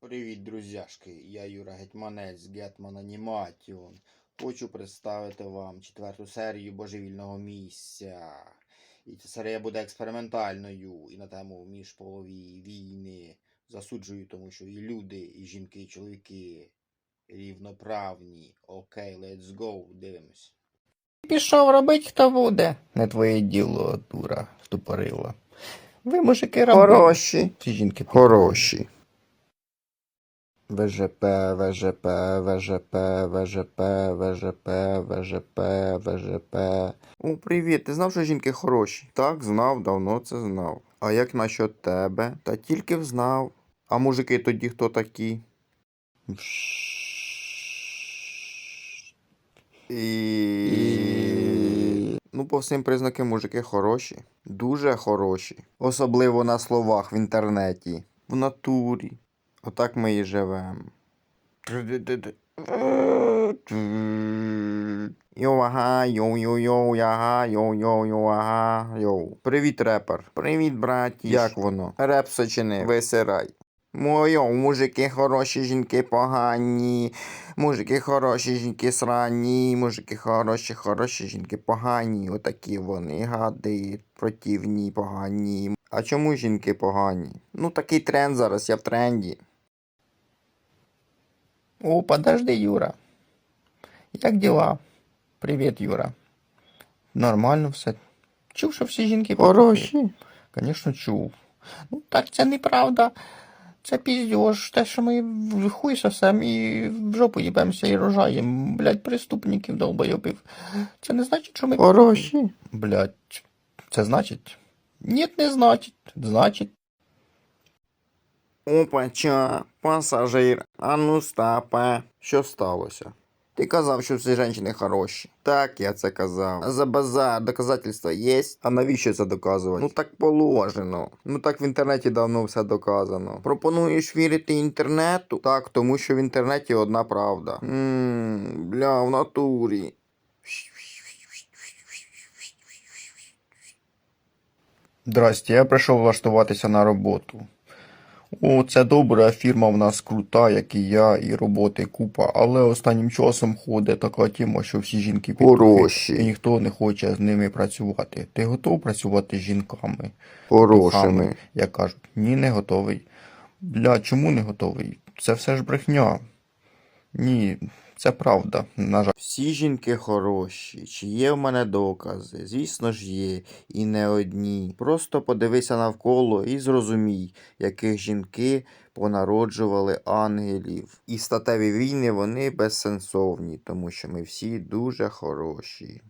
Привіт, друзяшки! Я Юра Гетьманець, Гетман Аніматіон. Хочу представити вам четверту серію Божевільного місця. І ця серія буде експериментальною і на тему міжполові війни. Засуджую, тому що і люди, і жінки, і чоловіки рівноправні. Окей, let's go, дивимось. Пішов робить, хто буде. Не твоє діло, дура, тупорила. Ви, мужики, робили. Хороші. Ці жінки Хороші. ВЖП, ВЖП, ВЖП, ВЖП, ВЖП, ВЖП, ВЖП. О, привіт, ти знав, що жінки хороші? Так, знав, давно це знав. А як насчет тебе? Та тільки взнав. А мужики тоді хто такі? І... Ну, по всім признакам мужики хороші. Дуже хороші. Особливо на словах в інтернеті. В натурі. Отак ми і живемо. Йоу, ага, йоу, йоу, йоу, ага, йоу, йоу, йоу, ага, йоу. Привіт, репер. Привіт, браті. Як воно? Реп сочини, висирай. Мойо, мужики хороші, жінки погані. Мужики хороші, жінки срані. Мужики хороші, хороші, жінки погані. Отакі вони гади, противні, погані. А чому жінки погані? Ну такий тренд зараз, я в тренді. О, подожди, Юра. Як діла? Привіт, Юра. Нормально все. Чув, що всі жінки Хороші. Звісно, чув. Ну, так це неправда. Це піздьош. Те, що ми хуй сосем і в жопу їбемося і рожаємо. Блять, преступників долбойобів. Це не значить, що ми. Хороші. Блять, це значить? Ні, не значить. Значить. Опача, пасажир, а ну стапе. Що сталося? Ти казав, що всі жінки хороші. Так, я це казав. За базар доказательства є. А навіщо це доказувати? Ну так положено. Ну так в інтернеті давно все доказано. Пропонуєш вірити інтернету? Так, тому що в інтернеті одна правда. Ммм, бля, в натурі. Здрасте, я прийшов влаштуватися на роботу. О, це добре, фірма в нас крута, як і я, і роботи купа, але останнім часом ходить така тема, що всі жінки Хороші. і ніхто не хоче з ними працювати. Ти готов працювати з жінками? Хорошими. Я кажу, ні, не готовий. Бля, чому не готовий? Це все ж брехня. Ні, це правда, на жаль. Всі жінки хороші. Чи є в мене докази? Звісно ж є, і не одні. Просто подивися навколо і зрозумій, яких жінки понароджували ангелів. І статеві війни вони безсенсовні, тому що ми всі дуже хороші.